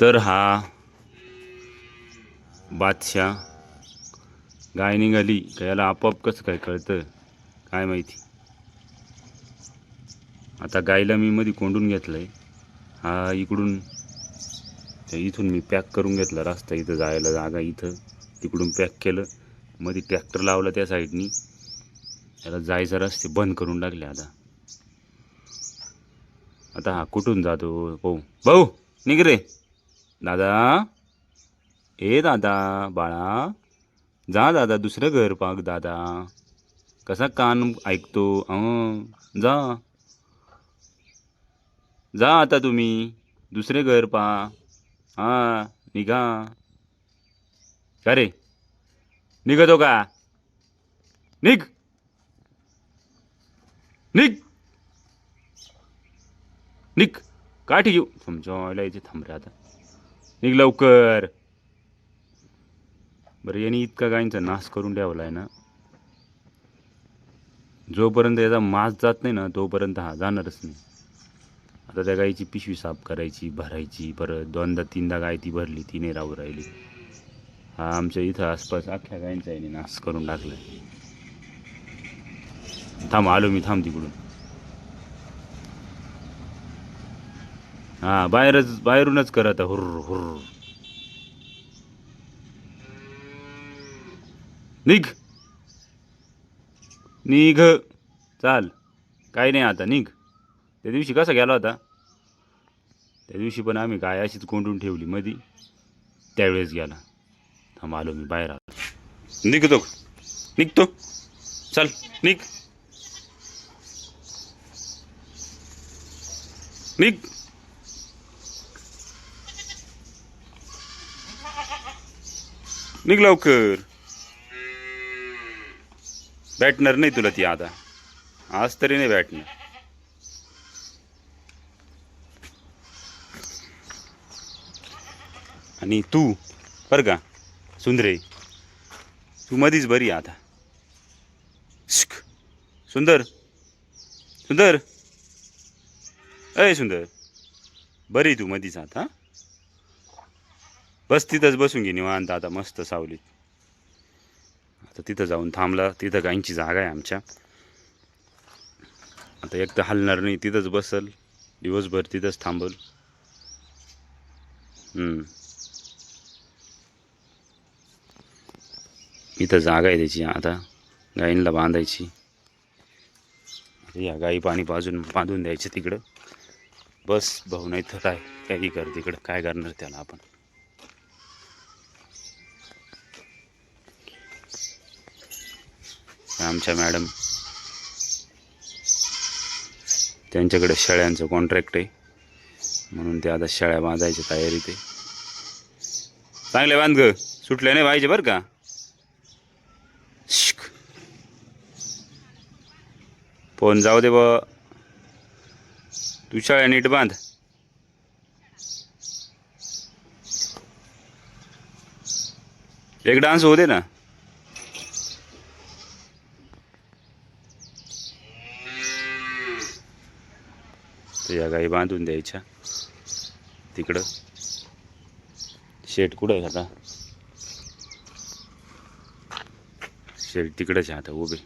तर हा बादशाह गाय निघाली का याला आपोआप कसं काय कळतं? काय माहिती? आता गायला मी मध्ये कोंडून घेतलंय. हा इकडून इथून मी पॅक करून घेतला रस्ता इथं जायला जागा इथं. तिकडून पॅक केलं. मध्ये ट्रॅक्टर लावला त्या साईडनी. याला जायचा रस्ते बंद करून टाकले आता. आता हा कुठून जातो? भाऊ भाऊ निघ रे. दादा. ए दादा बाळा. जा दादा दुसरं घर पाक दादा. कसा कान ऐकतो? अं, जा. जा आता तुम्ही दुसरे घर पा. हां निघा. का रे? निघतो का? निघ. निघ. निघ. काठी घेऊ. समजायला इथे थांब रे आता. निघ लवकर. बरं यांनी इतका गायींचा नाश करून ठेवला आहे ना. जोपर्यंत याचा मास जात नाही ना तोपर्यंत हा जाणारच नाही. आता त्या गायीची पिशवी साफ करायची भरायची परत दोनदा तीनदा गाय ती भरली ती नाही राहू राहिली. हा आमच्या इथं आसपास अख्ख्या गायींचा याने नाश करून टाकला थांब आलो मी थांब तिकडून. हा बाहेरच बाहेरूनच कर आता हुर हुर निघ. निघ. चाल. काही नाही आता निघ. त्या दिवशी कसा गेला होता? त्या दिवशी पण आम्ही गाय अशीच कोंडून ठेवली मधी. त्यावेळेस गेला. थांब आलो मी बाहेर आलो निघतो. निघतो. चल निघ. निघ. निघ लवकर. भेटणार नाही तुला ती आता. आज तरी नाही भेटणार. आणि तू बरं का सुंदरे तू मधीच बरी आहे आता. सुंदर. सुंदर. अय सुंदर. बरी तू मधीच आता बस तिथंच बसून घे निवांत आता मस्त सावलीत आता तिथं जाऊन थांबला तिथं गाईंची जागा आहे आमच्या. आता एक तर हलणार नाही तिथंच बसल दिवसभर तिथंच थांबल. इथं जागा आहे त्याची आता गाईंना बांधायची. या गाई पाणी पाजून बांधून द्यायचं तिकडं. बस भाऊ नाही तर काय काही कर तिकडं. काय करणार त्याला आपण? आमच्या मॅडम. त्यांच्याकडे शेळ्यांचं कॉन्ट्रॅक्ट आहे. म्हणून ते आता शेळ्या बांधायच्या तयारीत आहे. चांगले बांध ग. सुटले नाही पाहिजे बरं का? शिक. फोन जाऊ दे ब तू शाळा नीट बांध. एक डान्स होऊ दे ना. तर या गाई बांधून द्यायच्या. तिकडं. शेट कुठं आहे आता? शेट तिकडंच आहे आता उभे.